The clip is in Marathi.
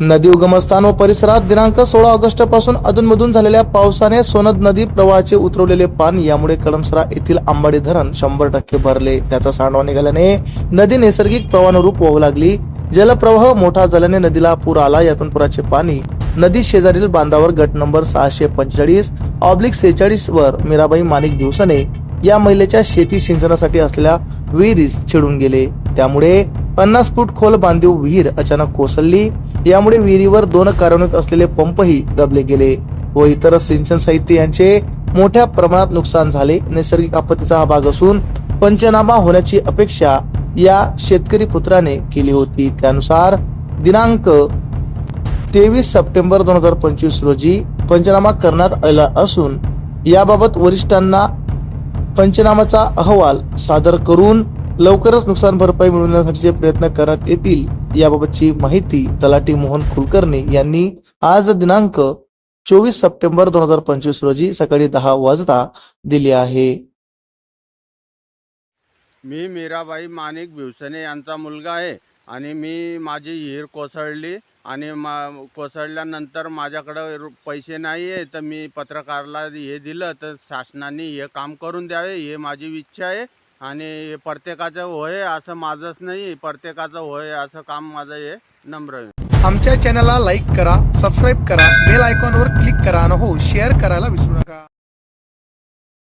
नदी उगमस्थान व परिसरात दिनांक सोळा ऑगस्टपासून अधूनमधून झालेल्या पावसाने सोनद नदी प्रवाहाचे उतरवलेले पाणी यामुळे कळमसरा येथील आंबाडी धरण शंभर टक्के भरले. त्याचा सांडवा निघाल्याने नदी नैसर्गिक प्रवाहानुरूप वाहू लागली. जलप्रवाह मोठा झाल्याने नदीला पूर आला. यातून पुराचे पाणी नदी शेजारील बांधावर गट नंबर सहाशे पंचेचाळीस ऑब्लिक सेहेचाळीस वर मीराबाई माणिक दिवसाने या महिलेच्या शेती सिंचनासाठी असलेल्या विहिरीस छिडून गेले. त्यामुळे पन्नास फूट खोल बांधीव विहीर अचानक कोसळली. यामुळे विहिरीवर दोन कार्यान्वित असलेले पंपही दबले गेले व इतर सिंचन साहित्य यांचे मोठ्या प्रमाणात नुकसान झाले. नैसर्गिक आपत्तीचा हा भाग असून पंचनामा होण्याची अपेक्षा या शेतकरी पुत्राने केली होती. त्यानुसार दिनांक तेवीस सप्टेंबर दोन हजार पंचवीस रोजी पंचनामा करण्यात आला असून याबाबत वरिष्ठांना पंचनामाचा अहवाल सादर करून लवकरच नुकसान भरपाई मिळवण्यासाठीचे प्रयत्न करण्यात येतील याबाबतची माहिती तलाठी मोहन कुलकर्णी यांनी आज दिनांक चोवीस सप्टेंबर दोन हजार पंचवीस रोजी सकाळी दहा वाजता दिली आहे. मी मीराबाई माणिक भिवसने यांचा मुलगा आहे आणि मी माझी हिर कोसळली आणि मा कोसळल्यानंतर माझ्याकडं पैसे नाही आहे तर मी पत्रकारला हे दिलं तर शासनाने हे काम करून द्यावे हे माझी इच्छा आहे. आणि प्रत्येकाचं होय असं माझंच नाही प्रत्येकाचं होय असं काम माझं हे नम्र आमच्या चॅनलला लाईक करा सबस्क्राईब करा बेल आयकॉनवर क्लिक करा आणि हो शेअर करायला विसरू नका.